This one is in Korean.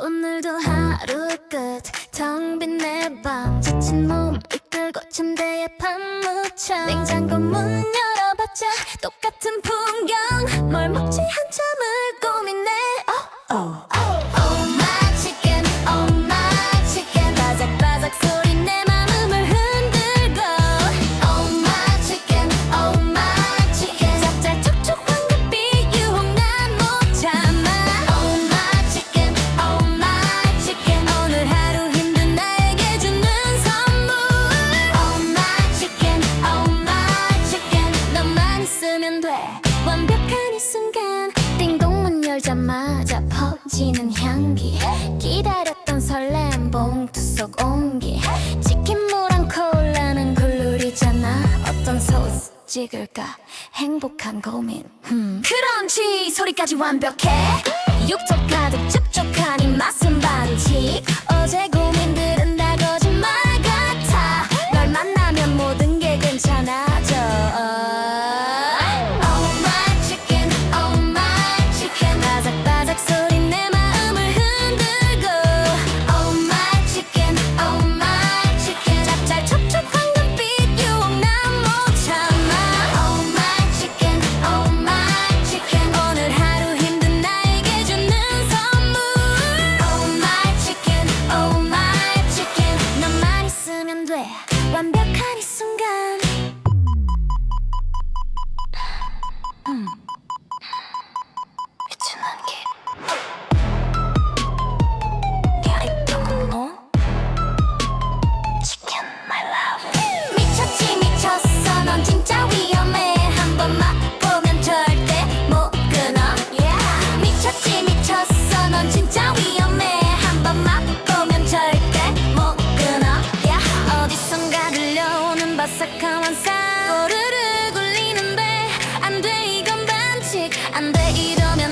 오늘도 하루 끝 텅 빈내방 지친 몸 이끌고 침대에 파묻혀. 냉장고 문 열어봤자 똑같은 풍경. 뭘 먹지 한참을 고민해 있으면 돼. 완벽한 이 순간 띵동 문 열자마자 퍼지는 향기. 기다렸던 설렘 봉투 속 온기. 치킨무랑 콜라는 굴룰이잖아. 어떤 소스 찍을까? 행복한 고민. 음. 크런치 소리까지 완벽해. 육즙 바삭한 환상 꼬르르 굴리는데 안 돼 이건 반칙. 안 돼 이러면